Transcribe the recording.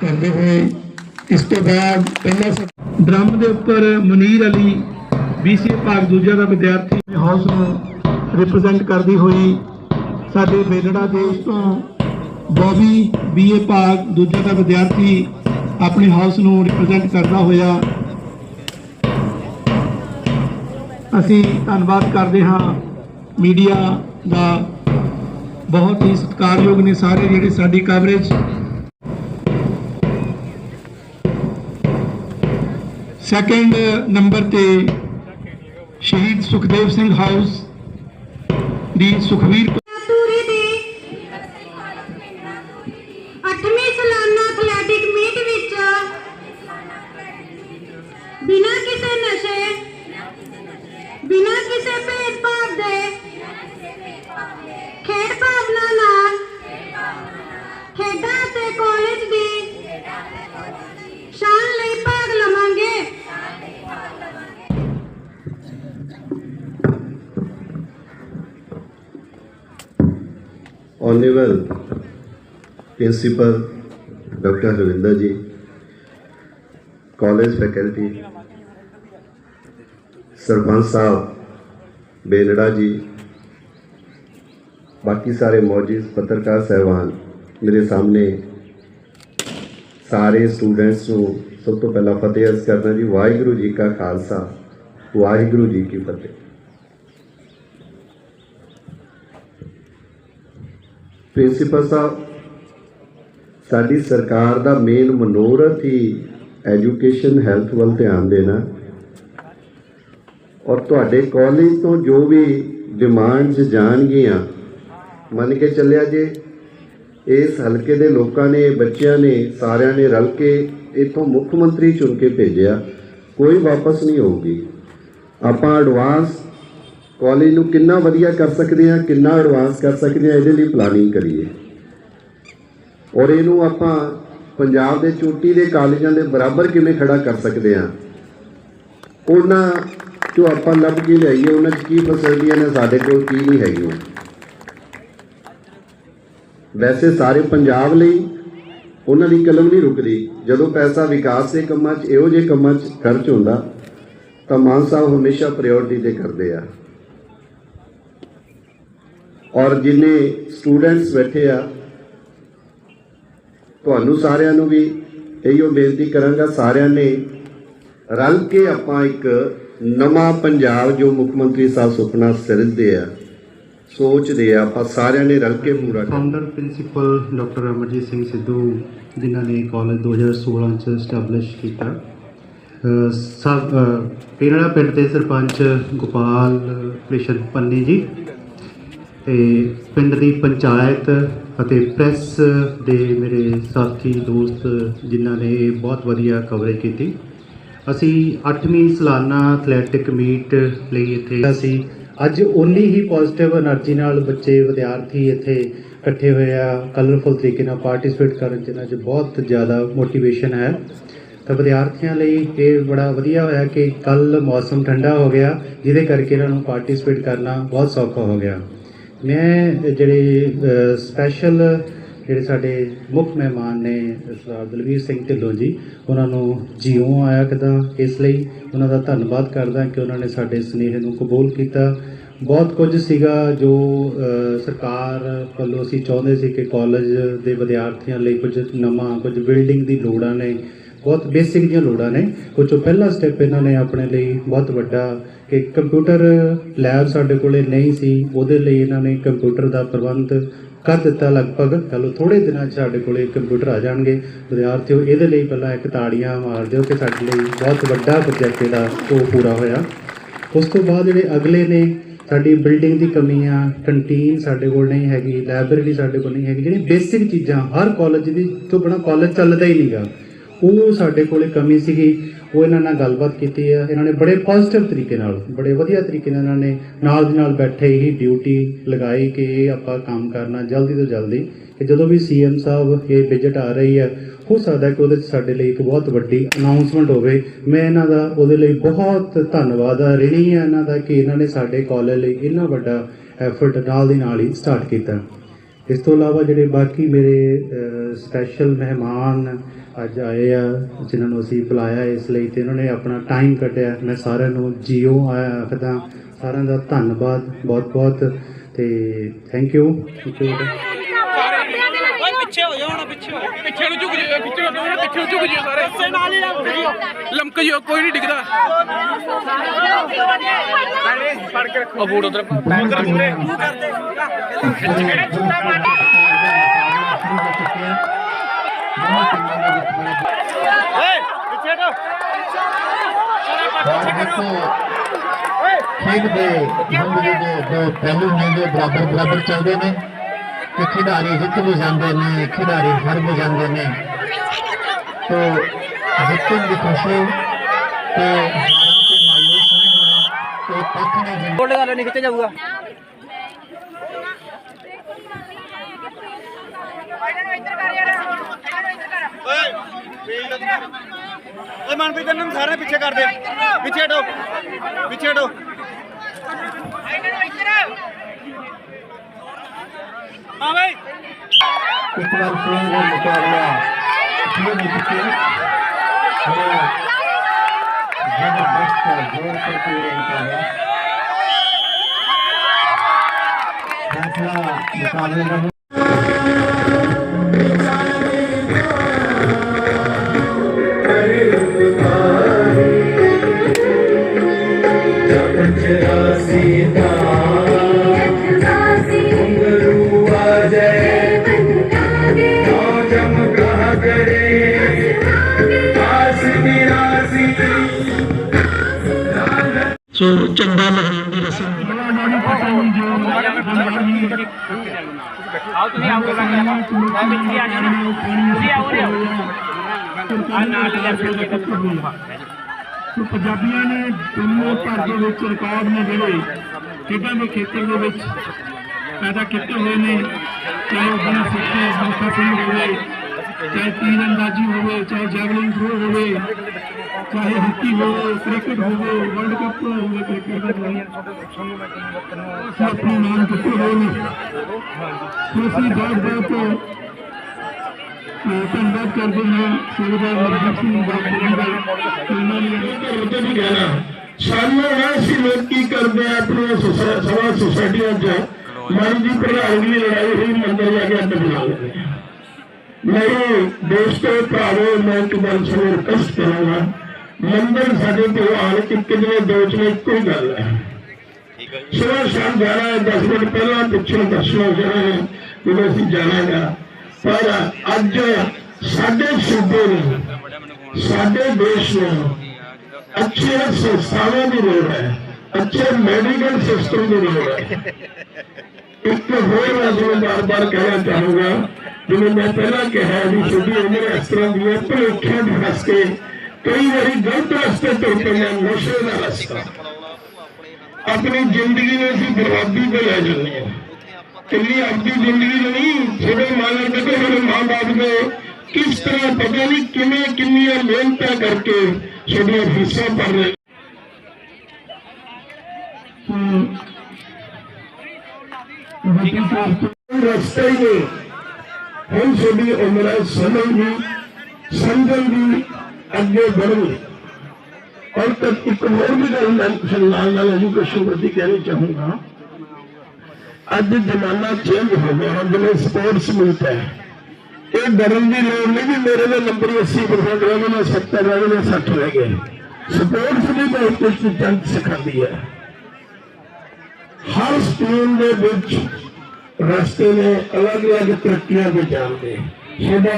ਕਰਦੇ ਹੋਏ ਇਸ ਤੋਂ ਬਾਅਦ ਪਹਿਲਾ ਸਬ- ਡਰਮ ਦੇ ਉੱਪਰ ਮੁਨੀਰ ਅਲੀ ਬੀਸੀਏ ਭਾਗ ਦੂਜਾ ਦਾ ਵਿਦਿਆਰਥੀ ਹਾਊਸ ਨੂੰ ਰਿਪਰੈਜ਼ੈਂਟ ਕਰਦੀ ਹੋਈ ਸਾਡੇ ਬੇਲੜਾ ਦੇਸ਼ ਤੋਂ ਬੋਬੀ ਬੀਏ ਭਾਗ ਦੂਜਾ ਦਾ ਵਿਦਿਆਰਥੀ ਆਪਣੇ ਹਾਊਸ ਨੂੰ ਰਿਪਰੈਜ਼ੈਂਟ ਕਰਦਾ ਹੋਇਆ। ਅਸੀਂ ਧੰਨਵਾਦ ਕਰਦੇ ਹਾਂ ਮੀਡੀਆ ਦਾ। ਬਹੁਤ ਹੀ ਸਤਿਕਾਰਯੋਗ ਨੇ ਸਾਰੇ ਜਿਹੜੇ ਸਾਡੀ ਕਵਰੇਜ ਸੈਕੰਡ ਨੰਬਰ uh, ਤੇ ਸ਼ਹੀਦ ਸੁਖਦੇਵ ਸਿੰਘ ਹਾਊਸ ਦੀ ਸੁਖਵੀਰ ਤੂਰੀ ਦੀ 8ਵੀਂ ਸਾਲਾਨਾ ਐਥਲੈਟਿਕ ਮੀਟ ਵਿੱਚ ਬਿਨਾਂ ਕਿਸੇ Honorable Principal Dr. Ravinder ji, college faculty, sarpanch ਸਾਹਿਬ ਬੇਲੜਾ ਜੀ ਬਾਕੀ ਸਾਰੇ ਮੌਜੂਦ ਪੱਤਰਕਾਰ ਸਹਿਬਾਨ ਮੇਰੇ ਸਾਹਮਣੇ ਸਾਰੇ ਸਟੂਡੈਂਟਸ ਨੂੰ ਸਭ ਤੋਂ ਪਹਿਲਾਂ ਫਤਿਹ ਅਰਜ਼ ਕਰਨਾ ਜੀ ਵਾਹਿਗੁਰੂ ਜੀ ਕਾ ਖਾਲਸਾ ਵਾਹਿਗੁਰੂ ਜੀ ਕੀ ਫਤਿਹ ਪ੍ਰਿੰਸੀਪਲ ਸਾਹਿਬ, ਸਾਡੀ ਸਰਕਾਰ ਦਾ ਮੇਨ ਮਨੋਰਥ ਹੀ ਐਜੂਕੇਸ਼ਨ ਹੈਲਥ ਵੱਲ ਧਿਆਨ ਦੇਣਾ। ਔਰ ਤੁਹਾਡੇ ਕਾਲਜ ਤੋਂ ਜੋ ਵੀ ਡਿਮਾਂਡਸ ਜਾਣਗੀਆਂ, ਮੰਨ ਕੇ ਚੱਲਿਆ ਜੇ, ਇਸ ਹਲਕੇ ਦੇ ਲੋਕਾਂ ਨੇ, ਬੱਚਿਆਂ ਨੇ, ਸਾਰਿਆਂ ਨੇ ਰਲ ਕੇ ਇਥੋਂ ਮੁੱਖ ਮੰਤਰੀ ਚੁਣ ਕੇ ਭੇਜਿਆ, ਕੋਈ ਵਾਪਸ ਨਹੀਂ ਹੋਊਗੀ। ਆਪਾਂ ਐਡਵਾਂਸ ਕਾਲਜ ਨੂੰ ਕਿੰਨਾ ਵਧੀਆ ਕਰ ਸਕਦੇ ਹਾਂ, ਕਿੰਨਾ ਐਡਵਾਂਸ ਕਰ ਸਕਦੇ ਹਾਂ, ਇਹਦੇ ਲਈ ਪਲਾਨਿੰਗ ਕਰੀਏ। ਔਰ ਇਹਨੂੰ ਆਪਾਂ ਪੰਜਾਬ ਦੇ ਚੋਟੀ ਦੇ ਕਾਲਜਾਂ ਦੇ ਬਰਾਬਰ ਕਿਵੇਂ ਖੜਾ ਕਰ ਸਕਦੇ ਹਾਂ, ਉਹਨਾਂ ਜੋ ਆਪਾਂ ਲੱਭ ਕੇ ਲਿਆਈਏ, ਉਹਨਾਂ 'ਚ ਕੀ ਫੈਸਿਲਿਟੀਆਂ ਨੇ, ਸਾਡੇ ਕੋਲ ਕੀ ਨਹੀਂ ਹੈਗੀਆਂ। ਵੈਸੇ ਸਾਰੇ ਪੰਜਾਬ ਲਈ ਉਹਨਾਂ ਦੀ ਕਲਮ ਨਹੀਂ ਰੁਕਦੀ। ਜਦੋਂ ਪੈਸਾ ਵਿਕਾਸ ਦੇ ਕੰਮਾਂ 'ਚ, ਇਹੋ ਜਿਹੇ ਕੰਮਾਂ 'ਚ ਖਰਚ ਹੁੰਦਾ, ਤਾਂ ਮਾਨ ਸਾਹਿਬ ਹਮੇਸ਼ਾ ਪ੍ਰਾਇੋਰਟੀ ਤੇ ਕਰਦੇ ਆ। ਔਰ ਜਿੰਨੇ ਸਟੂਡੈਂਟਸ ਬੈਠੇ ਆ, ਤੁਹਾਨੂੰ ਸਾਰਿਆਂ ਨੂੰ ਵੀ ਇਹੀਓ ਬੇਨਤੀ ਕਰਾਂਗਾ, ਸਾਰਿਆਂ ਨੇ ਰਲ ਕੇ ਆਪਾਂ ਇੱਕ ਨਵਾਂ ਪੰਜਾਬ ਜੋ ਮੁੱਖ ਮੰਤਰੀ ਸਾਹਿਬ ਸੁਪਨਾ ਸਿਰਜਦੇ ਆ ਸੋਚਦੇ ਆ, ਆਪਾਂ ਸਾਰਿਆਂ ਨੇ ਰਲ ਕੇ ਪੂਰਾ ਕਰਨਾ founder principal doctor Amarjeet Singh Sidhu, ਜਿਨ੍ਹਾਂ ਨੇ ਕਾਲਜ 2016 ਚ ਸਟੈਬਲਿਸ਼ ਕੀਤਾ। ਅਹ, ਸਭ ਪੇਰੜਾ ਪਿੰਡ ਦੇ ਸਰਪੰਚ ਗੋਪਾਲ, ਕ੍ਰਿਸ਼ਨ ਪੰਨੀ ਜੀ ਤੇ ਪਿੰਡ ਦੀ ਪੰਚਾਇਤ ਅਤੇ ਪ੍ਰੈਸ ਦੇ ਮੇਰੇ ਸਾਥੀ, ਦੋਸਤ ਜਿਨ੍ਹਾਂ ਨੇ ਬਹੁਤ ਵਧੀਆ ਕਵਰੇਜ ਕੀਤੀ। ਅਸੀਂ 8ਵੀਂ ਸਾਲਾਨਾ ਐਥਲੈਟਿਕ ਮੀਟ ਲਈ ਇੱਥੇ ਸੀ। ਅੱਜ ਓਨਲੀ ਹੀ ਪੋਜ਼ਿਟਿਵ એનર્ਜੀ ਨਾਲ ਬੱਚੇ, ਵਿਦਿਆਰਥੀ ਇੱਥੇ ਇਕੱਠੇ ਹੋਏ ਆ। ਕਲਰਫੁਲ ਤਰੀਕੇ ਨਾਲ ਪਾਰਟਿਸਿਪੇਟ ਕਰਨ ਜਿਨ੍ਹਾਂ 'ਚ ਬਹੁਤ ਜ਼ਿਆਦਾ ਮੋਟੀਵੇਸ਼ਨ ਹੈ। ਤਾਂ ਵਿਦਿਆਰਥੀਆਂ ਲਈ ਇਹ ਬੜਾ ਵਧੀਆ ਹੋਇਆ ਕਿ ਕੱਲ ਮੌਸਮ ਠੰਡਾ ਹੋ ਗਿਆ, ਜਿਹਦੇ ਕਰਕੇ ਇਹਨਾਂ ਨੂੰ ਪਾਰਟਿਸਿਪੇਟ ਕਰਨਾ ਬਹੁਤ ਸੌਖਾ ਹੋ ਗਿਆ। ਮੈਂ ਜਿਹੜੇ ਸਪੈਸ਼ਲ ਜਿਹੜੇ ਸਾਡੇ ਮੁੱਖ ਮਹਿਮਾਨ ਨੇ ਸਰਦਾਰ ਦਲਵੀਰ ਸਿੰਘ ਢਿੱਲੋਂ ਜੀ, ਉਹਨਾਂ ਨੂੰ ਜਿਉਂ ਆਇਆ ਕਦਾਂ, ਇਸ ਲਈ ਉਹਨਾਂ ਦਾ ਧੰਨਵਾਦ ਕਰਦਾ ਕਿ ਉਹਨਾਂ ਨੇ ਸਾਡੇ ਸਨੇਹ ਨੂੰ ਕਬੂਲ ਕੀਤਾ। ਬਹੁਤ ਕੁਝ ਸੀਗਾ ਜੋ ਸਰਕਾਰ ਵੱਲੋਂ ਅਸੀਂ ਚਾਹੁੰਦੇ ਸੀ ਕਿ ਕਾਲਜ ਦੇ ਵਿਦਿਆਰਥੀਆਂ ਲਈ ਕੁਝ ਨਵਾਂ, ਕੁਝ ਬਿਲਡਿੰਗ ਦੀ ਲੋੜਾਂ ਨੇ ਬਹੁਤ ਬੇਸਿਕ ਦੀਆਂ ਲੋੜਾਂ ਨੇ। ਉਹ 'ਚੋਂ ਪਹਿਲਾ ਸਟੈਪ ਇਹਨਾਂ ਨੇ ਆਪਣੇ ਲਈ ਬਹੁਤ ਵੱਡਾ ਕਿ ਕੰਪਿਊਟਰ ਲੈਬ ਸਾਡੇ ਕੋਲੇ ਨਹੀਂ ਸੀ। ਉਹਦੇ ਲਈ ਇਹਨਾਂ ਨੇ ਕੰਪਿਊਟਰ ਦਾ ਪ੍ਰਬੰਧ ਕਰ ਦਿੱਤਾ ਲਗਭਗ। ਚਲੋ ਥੋੜੇ ਦਿਨਾਂ 'ਚ ਸਾਡੇ ਕੋਲੇ ਕੰਪਿਊਟਰ ਆ ਜਾਣਗੇ। ਵਿਦਿਆਰਥੀਓ, ਇਹਦੇ ਲਈ ਪਹਿਲਾਂ ਇੱਕ ਤਾੜੀਆਂ ਮਾਰ ਦਿਓ ਕਿ ਸਾਡੇ ਲਈ ਬਹੁਤ ਵੱਡਾ ਪ੍ਰੋਜੈਕਟ ਇਹਦਾ ਉਹ ਪੂਰਾ ਹੋਇਆ। ਉਸ ਤੋਂ ਬਾਅਦ ਜਿਹੜੇ ਅਗਲੇ ਨੇ, ਸਾਡੀ ਬਿਲਡਿੰਗ ਦੀ ਕਮੀ ਆ ਕੰਟੀਨ ਸਾਡੇ ਕੋਲ ਨਹੀਂ ਹੈਗੀ ਲਾਇਬ੍ਰੇਰੀ ਸਾਡੇ ਕੋਲ ਨਹੀਂ ਹੈਗੀ ਜਿਹੜੀ ਬੇਸਿਕ ਚੀਜ਼ਾਂ ਹਰ ਕਾਲਜ ਦੀ, ਤੋਂ ਬਿਨਾਂ ਕਾਲਜ ਚੱਲਦਾ ਹੀ ਨਹੀਂਗਾ ਉਹ ਸਾਡੇ ਕੋਲੇ ਕਮੀ ਸੀਗੀ, ਉਹ ਇਹਨਾਂ ਨਾਲ ਗੱਲਬਾਤ ਕੀਤੀ ਹੈ ਇਹਨਾਂ ਨੇ ਬੜੇ ਪੋਜ਼ਿਟਿਵ ਤਰੀਕੇ ਨਾਲ, ਬੜੇ ਵਧੀਆ ਤਰੀਕੇ ਨਾਲ ਇਹਨਾਂ ਨੇ ਨਾਲ ਦੀ ਨਾਲ ਬੈਠੇ ਹੀ ਡਿਊਟੀ ਲਗਾਈ ਕਿ ਇਹ ਆਪਾਂ ਕੰਮ ਕਰਨਾ ਜਲਦੀ ਤੋਂ ਜਲਦੀ। ਕਿ ਜਦੋਂ ਵੀ ਸੀਐਮ ਸਾਹਿਬ ਇਹ ਵਿਜ਼ਿਟ ਆ ਰਹੀ ਹੈ ਹੋ ਸਕਦਾ ਕਿ ਉਹਦੇ 'ਚ ਸਾਡੇ ਲਈ ਇੱਕ ਬਹੁਤ ਵੱਡੀ ਅਨਾਉਂਸਮੈਂਟ ਹੋਵੇ। ਮੈਂ ਇਹਨਾਂ ਦਾ, ਉਹਦੇ ਲਈ ਬਹੁਤ ਧੰਨਵਾਦ ਆ। ਰਿਣੀ ਹੈ ਇਹਨਾਂ ਦਾ ਕਿ ਇਹਨਾਂ ਨੇ ਸਾਡੇ ਕਾਲਜ ਲਈ ਇੰਨਾ ਵੱਡਾ ਐਫਰਟ ਨਾਲ ਦੀ ਨਾਲ ਹੀ ਸਟਾਰਟ ਕੀਤਾ। ਇਸ ਤੋਂ ਇਲਾਵਾ ਜਿਹੜੇ ਬਾਕੀ ਮੇਰੇ ਸਪੈਸ਼ਲ ਮਹਿਮਾਨ ਅੱਜ ਆਏ ਆ, ਜਿਨ੍ਹਾਂ ਨੂੰ ਅਸੀਂ ਬੁਲਾਇਆ ਇਸ ਲਈ ਤੇ ਉਹਨਾਂ ਨੇ ਆਪਣਾ ਟਾਈਮ ਕੱਢਿਆ। ਮੈਂ ਸਾਰਿਆਂ ਨੂੰ ਜੀਓ ਆਖਦਾ, ਸਾਰਿਆਂ ਦਾ ਧੰਨਵਾਦ ਬਹੁਤ ਬਹੁਤ ਤੇ ਥੈਂਕ ਯੂ ਥੈਂਕ ਯੂ ਓਏ ਪਿੱਛੇ ਹੋ ਜਾਓ ਹੁਣ ਪਿੱਛੇ ਨੂੰ ਝੁਕ ਜਿਓ ਪਿੱਛੇ ਨੂੰ ਦੋਵੇਂ ਪਿੱਛੇ ਨੂੰ ਝੁਕ ਜਿਓ ਸਾਰੇ। ਇਸੇ ਨਾਲ ਹੀ ਲੰਕ ਜਿਓ। ਲੰਕ ਜਿਓ ਕੋਈ ਨਹੀਂ ਡਿੱਗਦਾ। ਫੜ ਕੇ ਰੱਖੋ। ਬੂਟ ਉਧਰ ਉਧਰ ਮੂਰੇ ਓਏ ਪਿੱਛੇ ਤੋਂ ਖੇਡ ਦੇ ਜ਼ਿੰਦਗੀ ਦੇ ਦੋ ਪਹਿਲੂ ਨੇ ਜੋ ਬਰਾਬਰ ਬਰਾਬਰ ਚੱਲਦੇ ਨੇ। ਕਿ ਖਿਡਾਰੀ ਜਿੱਤ ਵੀ ਜਾਂਦੇ ਨੇ ਖਿਡਾਰੀ ਹਾਰ ਵੀ ਜਾਂਦੇ ਨੇ। ਤੋ ਜਿੱਤਣ ਦੀ ਖੁਸ਼ੀ ਤੇ ਹਾਰਨ ਤੇ ਮਾਇੂਸ ਨਹੀਂ ਹੋਣਾ ਕੋਈ ਪੱਖ ਨਹੀਂ ਜ਼ਿੰਦਗੀ ਗੋਲੇ ਦਾ ਨਹੀਂ ਕਿੱਥੇ ਜਾਊਗਾ। ਓਏ ਮਨਪ੍ਰੀਤ ਨੂੰ ਸਾਰੇ ਪਿੱਛੇ ਕਰ ਦੇ। ਪਿੱਛੇ ਹਟੋ। ਪਿੱਛੇ ਹਟੋ। ਹਾਂ ਬਈ ਇੱਕ ਵਾਰ ਫਿਰ ਉਹ ਮੁਕਾਬਲਾ ਫਿਰ ਜਿੱਤੇ ਬੜਾ ਜ਼ਬਰਦਸਤ ਜ਼ੋਰ ਕਰਕੇ ਸੋ ਚੰਦਾ ਲਗਾਉਣ ਦੀ ਰਸਮ ਆਓ ਤੁਸੀਂ ਆਓ ਮੈਂ ਪਿੱਛੇ ਆ ਜਾਣਾ। ਤੁਸੀਂ ਆਓ ਰੇ ਆ ਲੈ ਕੇ ਸੋ ਪੰਜਾਬੀਆਂ ਨੇ ਦੁਨੀਆ ਭਰ ਦੇ ਵਿੱਚ ਰਿਕਾਰਡ ਨੇ ਜਿਹੜੇ ਖੇਡਾਂ ਦੇ ਖੇਤਰ ਦੇ ਵਿੱਚ ਪੈਦਾ ਕੀਤੇ ਹੋਏ ਨੇ। ਚਾਹੇ ਉਹ ਬਣਾ ਸਿੱਖੇ ਮਲਕਾ ਸਿੰਘ ਹੋਵੇ ਚਾਹੇ ਤੀਰੰਦਾਜ਼ੀ ਹੋਵੇ ਚਾਹੇ ਜੈਵਲਿਨ ਥਰੋ ਹੋਵੇ। ਚਾਹੇ ਹਾਕੀ ਹੋਵੇ ਕ੍ਰਿਕਟ ਹੋਵੇ ਵਰਲਡ ਕੱਪ ਹੋਵੇ ਕ੍ਰਿਕਟ ਦਾ ਅਸੀਂ ਆਪਣੇ ਨਾਮ ਕੀਤੇ ਹੋਏ ਨੇ ਸੋ ਬਹੁਤ ਬਹੁਤ ਧੰਨਵਾਦ ਕਰਦੇ ਹਾਂ ਸੇਵਾਦਾਰ ਮਨਜੀਤ ਸਿੰਘ ਬਾਬੂ ਦਾ ਉਹਨਾਂ ਨੇ ਉਹਦੇ ਵੀ ਕਹਿਣਾ ਸਾਨੂੰ ਐਸੀ ਲੋਕ ਕੀ ਕਰਦੇ ਆ ਆਪਣੀਆਂ ਸਭਾ ਸੁਸਾਇਟੀਆਂ 'ਚ ਮਨ ਦੀ ਪ੍ਰਧਾਨਗੀ ਲੜਾਈ ਹੋਈ ਮੰਦਰ ਜਾ ਕੇ ਅੱਡ ਬਣਾ ਮੇਰੇ ਦੋਸਤੋ ਭਰਾਵੋ, ਮੈਂ ਇੱਕ ਰਿਕਵੈਸਟ ਕਰਾਂਗਾ। ਮੰਦਰ ਸਾਡੇ ਕੋਲ ਆਣ ਕੇ ਕਿੰਨੇ ਦੋ ਚ ਇੱਕੋ ਹੀ ਗੱਲ ਹੈ ਸਵੇਰ ਸ਼ਾਮ ਜਾਣਾ ਹੈ 10 ਮਿੰਟ ਪਹਿਲਾਂ ਪਿੱਛੋਂ ਦਰਸ਼ਨ ਹੋ ਜਾਣਾ ਹੈ ਜਦੋਂ ਅਸੀਂ ਜਾਣਾਗਾ ਪਰ ਅੱਜ ਸਾਡੇ ਸੂਬੇ ਨੂੰ ਸਾਡੇ ਦੇਸ਼ ਨੂੰ ਅੱਛੇ ਸੰਸਥਾਵਾਂ ਦੀ ਲੋੜ ਹੈ ਅੱਛੇ ਮੈਡੀਕਲ ਸਿਸਟਮ ਦੀ ਲੋੜ ਹੈ ਇੱਕ ਹੋਰ ਮੈਂ ਤੁਹਾਨੂੰ ਬਾਰ-ਬਾਰ ਕਹਿਣਾ ਚਾਹੂੰਗਾ ਜਿਵੇਂ ਮੈਂ ਪਹਿਲਾਂ ਕਿਹਾ ਵੀ ਛੋਟੀ ਉਮਰ ਇਸ ਤਰ੍ਹਾਂ ਦੀ ਹੈ ਭੁਲੇਖਿਆਂ ਦੇ ਰਸਤੇ ਕਈ ਵਾਰੀ ਗਲਤ ਰਸਤੇ ਤੁਰ ਪੈਂਦੇ ਨਸ਼ੇ ਦਾ ਰਸਤਾ ਆਪਣੀ ਜ਼ਿੰਦਗੀ ਨੂੰ ਅਸੀਂ ਬਰਬਾਦੀ ਤੇ ਲੈ ਜਾਂਦੇ ਹਾਂ। ਕਿੰਨੀ ਆਪਣੀ ਜ਼ਿੰਦਗੀ ਨਹੀਂ ਜਿਹੜੇ ਮਾਲਕ ਦੇ ਮੇਰੇ ਮਾਂ-ਬਾਪ ਦੇ। ਕਿਸ ਤਰ੍ਹਾਂ ਪਤਾ ਨਹੀਂ ਕਿਵੇਂ ਕਿੰਨੀਆਂ ਮਿਹਨਤਾਂ ਕਰਕੇ ਛੋਟੀਆਂ ਫੀਸਾਂ ਭਰ ਰਹੇ। ਰਸਤੇ ਹੀ ਹੁਣ ਛੋਟੀ ਉਮਰ ਹੈ, ਸਮਝ ਦੀ ਸਮਝਣ ਦੀ ਅੱਗੇ ਵਧਣ ਔਰ ਤੱਕ ਇੱਕ ਹੋਰ ਵੀ ਗੱਲ ਮੈਂ ਕੁਛ ਨਾਲ ਨਾਲ ਐਜੂਕੇਸ਼ਨ ਪ੍ਰਤੀ ਕਹਿਣੀ ਚਾਹੂੰਗਾ ਅੱਜ ਜ਼ਮਾਨਾ ਚੇਂਜ ਹੋ ਗਿਆ ਹੁਣ ਜਿਵੇਂ ਸਪੋਰਟਸ ਮੀਟ ਹੈ ਇਹ ਡਰਨ ਦੀ ਲੋੜ ਨਹੀਂ ਵੀ ਮੇਰੇ ਦਾ ਨੰਬਰ ਹੀ 80% ਰਹਿ ਗਿਆ 70 ਰਹਿ ਗਏ 60 ਰਹਿ ਗਏ ਸਪੋਰਟਸ ਵੀ ਬਹੁਤ ਕੁਝ ਚੰਦ ਸਿਖਾਉਂਦੀ ਹੈ ਹਰ ਸਟਰੀਮ ਦੇ ਵਿੱਚ ਰਸਤੇ ਨੇ ਅਲੱਗ ਅਲੱਗ ਤਰੱਕੀਆਂ ਦੇ ਜਾਂਦੇ ਸਾਡਾ